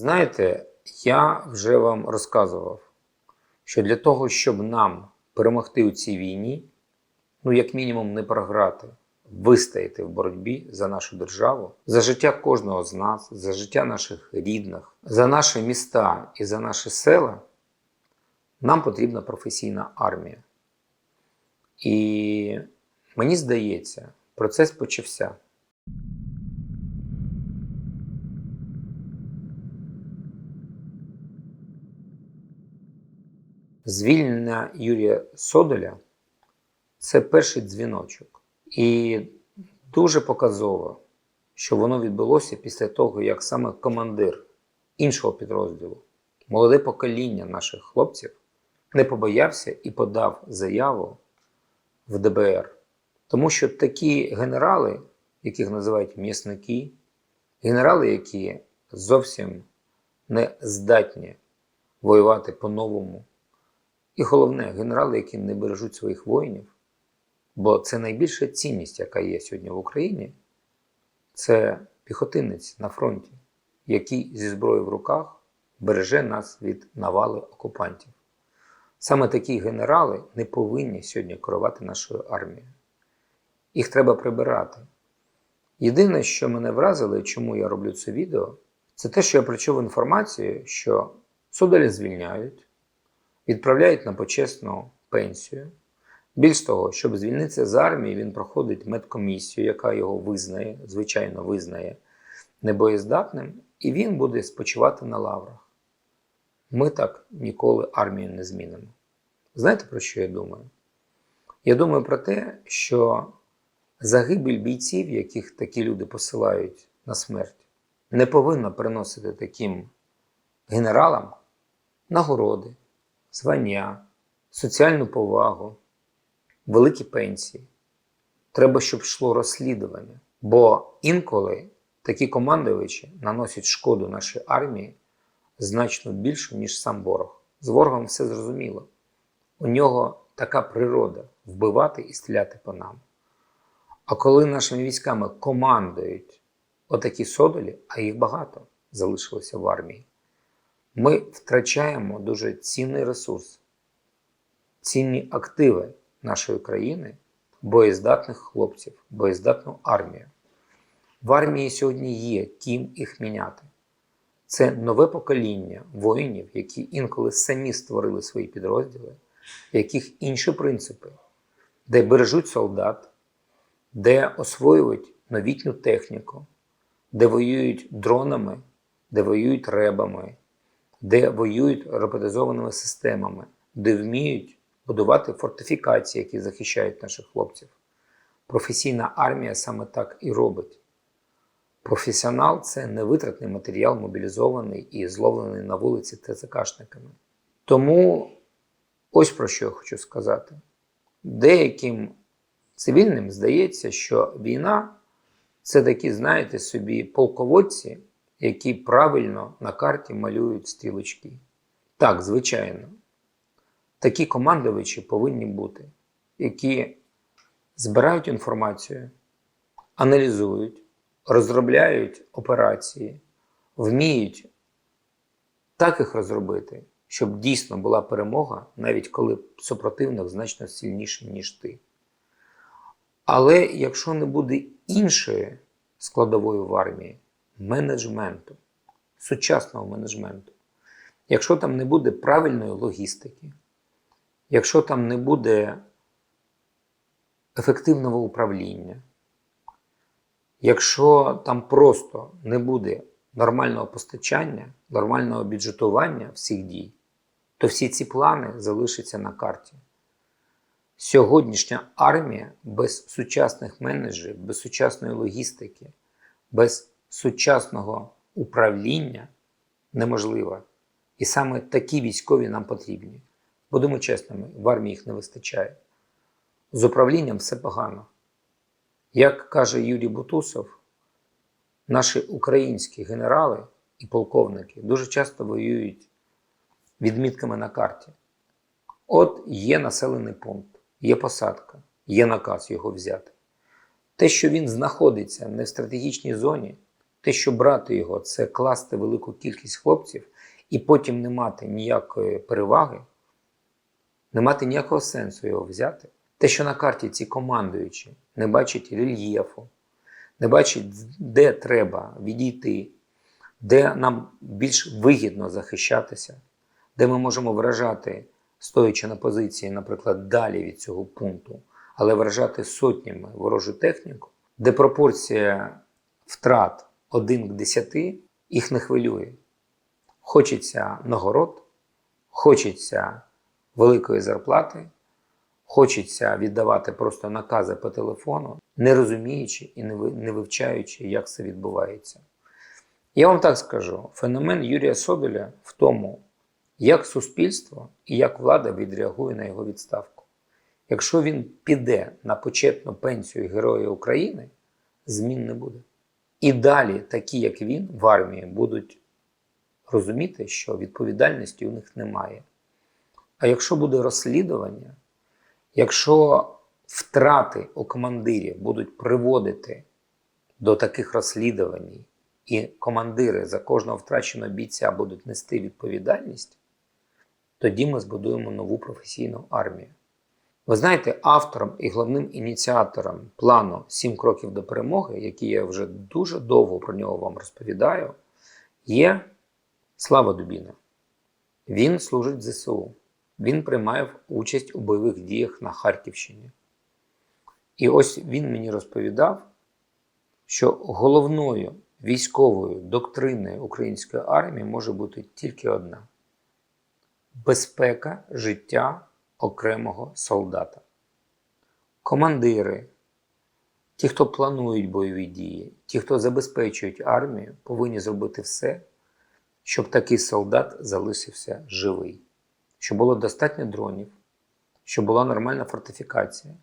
Знаєте, я вже вам розказував, що для того, щоб нам перемогти у цій війні, ну як мінімум не програти, вистояти в боротьбі за нашу державу, за життя кожного з нас, за життя наших рідних, за наші міста і за наші села, нам потрібна професійна армія. І мені здається, процес почався. Звільнення Юрія Содоля це перший дзвіночок. І дуже показово, що воно відбулося після того, як саме командир іншого підрозділу, молоде покоління наших хлопців, не побоявся і подав заяву в ДБР. Тому що такі генерали, яких називають м'ясники, генерали, які зовсім не здатні воювати по-новому, і головне, генерали, які не бережуть своїх воїнів, бо це найбільша цінність, яка є сьогодні в Україні, це піхотинець на фронті, який зі зброєю в руках береже нас від навали окупантів. Саме такі генерали не повинні сьогодні керувати нашою армією. Їх треба прибирати. Єдине, що мене вразило, і чому я роблю це відео, це те, що я прочув інформацію, що Сударі звільняють, відправляють на почесну пенсію. Більш того, щоб звільнитися з армії, він проходить медкомісію, яка його визнає, звичайно, визнає небоєздатним, і він буде спочивати на лаврах. Ми так ніколи армію не змінимо. Знаєте, про що я думаю? Я думаю про те, що загибель бійців, яких такі люди посилають на смерть, не повинна приносити таким генералам нагороди, звання, соціальну повагу, великі пенсії. Треба, щоб йшло розслідування. Бо інколи такі командувачі наносять шкоду нашій армії значно більше, ніж сам ворог. З ворогом все зрозуміло. У нього така природа вбивати і стріляти по нам. А коли нашими військами командують отакі содолі, а їх багато залишилося в армії, ми втрачаємо дуже цінний ресурс, цінні активи нашої країни, боєздатних хлопців, боєздатну армію. В армії сьогодні є ким їх міняти. Це нове покоління воїнів, які інколи самі створили свої підрозділи, в яких інші принципи, де бережуть солдат, де освоюють новітню техніку, де воюють дронами, де воюють ребами, де воюють роботизованими системами, де вміють будувати фортифікації, які захищають наших хлопців. Професійна армія саме так і робить. Професіонал це невитратний матеріал, мобілізований і зловлений на вулиці ТЦКшниками. Тому ось про що я хочу сказати. Деяким цивільним здається, що війна це такі, знаєте, собі полководці, які правильно на карті малюють стрілочки. Так, звичайно, такі командувачі повинні бути, які збирають інформацію, аналізують розробляють операції, вміють так їх розробити, щоб дійсно була перемога, навіть коли супротивник значно сильніший, ніж ти. Але якщо не буде іншої складової в армії менеджменту, сучасного менеджменту, якщо там не буде правильної логістики, якщо там не буде ефективного управління, Якщо там просто не буде нормального постачання, нормального бюджетування всіх дій, то всі ці плани залишаться на карті. Сьогоднішня армія без сучасних менеджерів, без сучасної логістики, без сучасного управління неможлива. І саме такі військові нам потрібні. Будемо чесними, в армії їх не вистачає. З управлінням все погано. Як каже Юрій Бутусов, наші українські генерали і полковники дуже часто воюють відмітками на карті. От є населений пункт, є посадка, є наказ його взяти. Те, що він знаходиться не в стратегічній зоні, Те, що брати його, це класти велику кількість хлопців і потім не мати ніякої переваги, не мати ніякого сенсу його взяти. Те, що на карті ці командуючі не бачать рельєфу, не бачать, де треба відійти, де нам більш вигідно захищатися, де ми можемо вражати, стоячи на позиції, наприклад, далі від цього пункту, але вражати сотнями ворожу техніку, де пропорція втрат 1 к 10 їх не хвилює. Хочеться нагород, хочеться великої зарплати, хочеться віддавати просто накази по телефону, не розуміючи і не вивчаючи, як це відбувається. Я вам так скажу: феномен Юрія Соболя в тому, як суспільство і як влада відреагує на його відставку. Якщо він піде на почетну пенсію Героя України, змін не буде. І далі, такі як він, в армії будуть розуміти, що відповідальності у них немає. А якщо буде розслідування, якщо втрати у командирів будуть приводити до таких розслідувань, і командири за кожного втраченого бійця будуть нести відповідальність, тоді ми збудуємо нову професійну армію. Ви знаєте, автором і головним ініціатором плану «Сім кроків до перемоги, який я вже дуже довго про нього вам розповідаю, є Слава Дубіна. Він служить в ЗСУ. Він приймає участь у бойових діях на Харківщині. І ось він мені розповідав, що головною військовою доктриною української армії може бути тільки одна: безпека життя окремого солдата. Командири, ті, хто планують бойові дії, ті, хто забезпечують армію, повинні зробити все, щоб такий солдат залишився живий, щоб було достатньо дронів, щоб була нормальна фортифікація,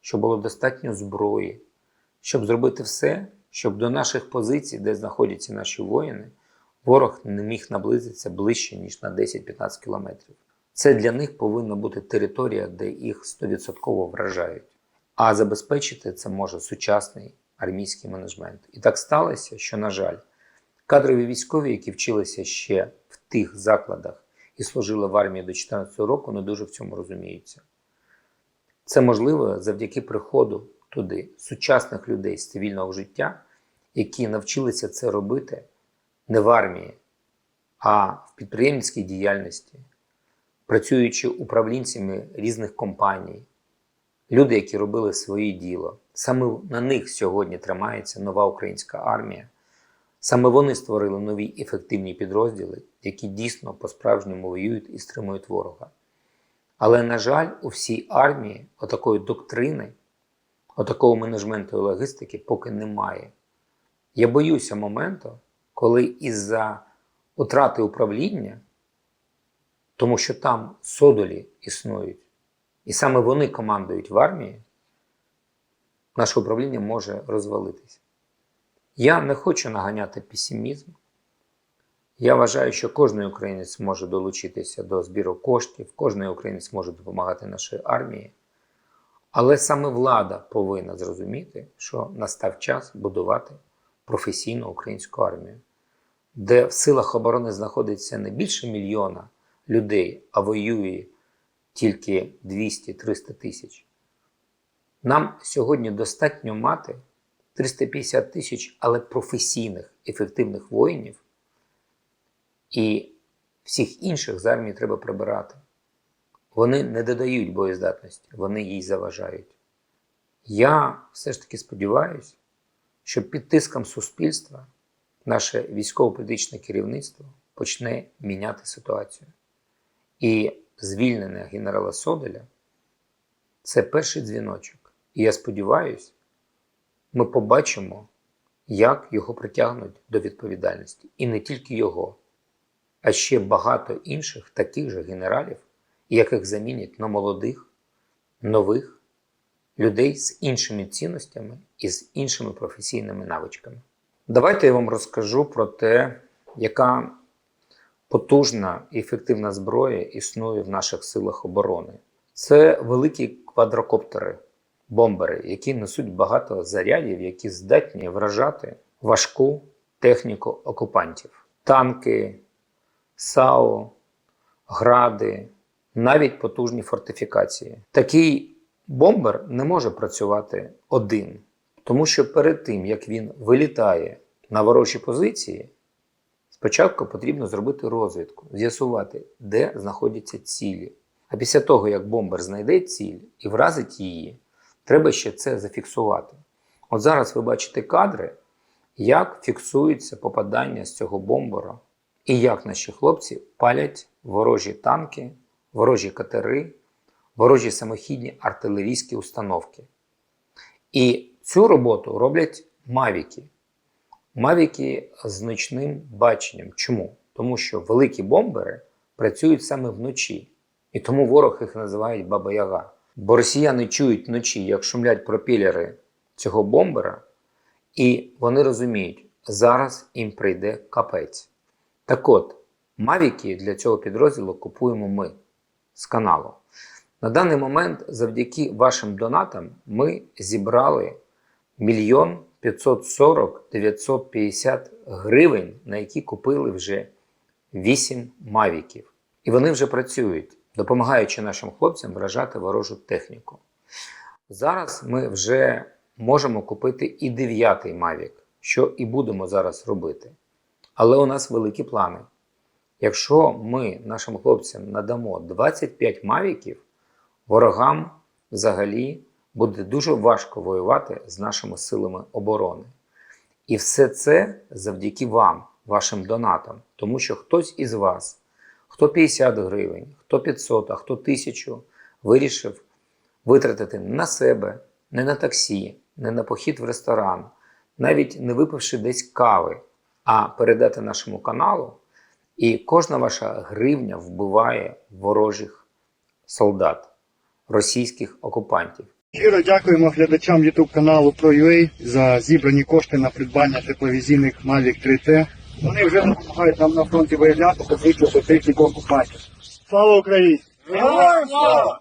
щоб було достатньо зброї, щоб зробити все, щоб до наших позицій, де знаходяться наші воїни, ворог не міг наблизитися ближче, ніж на 10-15 кілометрів. Це для них повинна бути територія, де їх 100% вражають. А забезпечити це може сучасний армійський менеджмент. І так сталося, що, на жаль, кадрові військові, які вчилися ще в тих закладах і служили в армії до 14 року, не дуже в цьому розуміються. Це можливо завдяки приходу туди сучасних людей з цивільного життя, які навчилися це робити не в армії, а в підприємницькій діяльності, працюючи управлінцями різних компаній, люди, які робили своє діло. Саме на них сьогодні тримається нова українська армія. Саме вони створили нові ефективні підрозділи, які дійсно по-справжньому воюють і стримують ворога. Але, на жаль, у всій армії отакої доктрини, отакого менеджменту і логістики поки немає. Я боюся моменту, коли із-за утрати управління, тому що там содолі існують, і саме вони командують в армії, наше управління може розвалитися. Я не хочу наганяти песимізм. Я вважаю, що кожен українець може долучитися до збіру коштів, кожен українець може допомагати нашій армії. Але саме влада повинна зрозуміти, що настав час будувати професійну українську армію, де в силах оборони знаходиться не більше мільйона людей, а воює тільки 200-300 тисяч. Нам сьогодні достатньо мати 350 тисяч, але професійних, ефективних воїнів, і всіх інших з армії треба прибирати. Вони не додають боєздатності, вони їй заважають. Я все ж таки сподіваюся, що під тиском суспільства наше військово-політичне керівництво почне міняти ситуацію. І звільнення генерала Соболя це перший дзвіночок. І я сподіваюся, ми побачимо, як його притягнуть до відповідальності. І не тільки його, а ще багато інших таких же генералів, яких замінять на молодих, нових людей з іншими цінностями і з іншими професійними навичками. Давайте я вам розкажу про те, яка потужна і ефективна зброя існує в наших силах оборони. Це великі квадрокоптери, бомбери, які несуть багато зарядів, які здатні вражати важку техніку окупантів: танки, САУ, гради, навіть потужні фортифікації. Такий бомбер не може працювати один, тому що перед тим як він вилітає на ворожі позиції, спочатку потрібно зробити розвідку, з'ясувати, де знаходяться цілі. А після того, як бомбер знайде ціль і вразить її, треба ще це зафіксувати. От зараз ви бачите кадри, як фіксується попадання з цього бомбера, і як наші хлопці палять ворожі танки, ворожі катери, ворожі самохідні артилерійські установки. І цю роботу роблять мавіки. Мавіки з ночним баченням. Чому? Тому що великі бомбери працюють саме вночі. І тому ворог їх називають Баба Яга. Бо росіяни чують вночі, як шумлять пропелери цього бомбера, і вони розуміють, зараз їм прийде капець. Так от, мавіки для цього підрозділу купуємо ми з каналу. На даний момент, завдяки вашим донатам, ми зібрали мільйон 540 950 гривень, на які купили вже 8 мавіків. І вони вже працюють, допомагаючи нашим хлопцям вражати ворожу техніку. Зараз ми вже можемо купити і дев'ятий мавік, що і будемо зараз робити. Але у нас великі плани. Якщо ми нашим хлопцям надамо 25 мавіків, ворогам взагалі буде дуже важко воювати з нашими силами оборони. І все це завдяки вам, вашим донатам, тому що хтось із вас, хто 50 гривень, хто 500, а хто 1000, вирішив витратити на себе, не на таксі, не на похід в ресторан, навіть не випивши десь кави, а передати нашому каналу. І кожна ваша гривня вбиває ворожих солдат, російських окупантів. Щиро дякуємо глядачам YouTube каналу ProUA за зібрані кошти на придбання тепловізійних Mavic 3T. Вони вже допомагають нам на фронті виявляти та знищувати техніку окупантів. Слава Україні! Героям слава!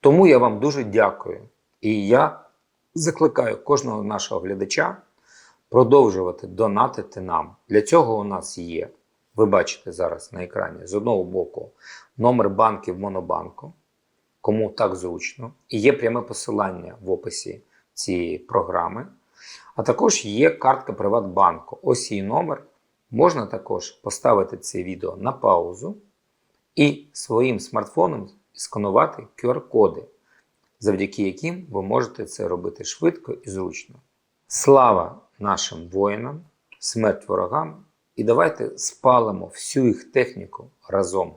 Тому я вам дуже дякую. І я закликаю кожного нашого глядача продовжувати донатити нам. Для цього у нас є, ви бачите зараз на екрані, з одного боку номер банків Монобанку, кому так зручно, і є пряме посилання в описі цієї програми. А також є картка Приватбанку. Ось її номер. Можна також поставити це відео на паузу і своїм смартфоном сканувати QR-коди, завдяки яким ви можете це робити швидко і зручно. Слава нашим воїнам, смерть ворогам! І давайте спалимо всю їх техніку разом.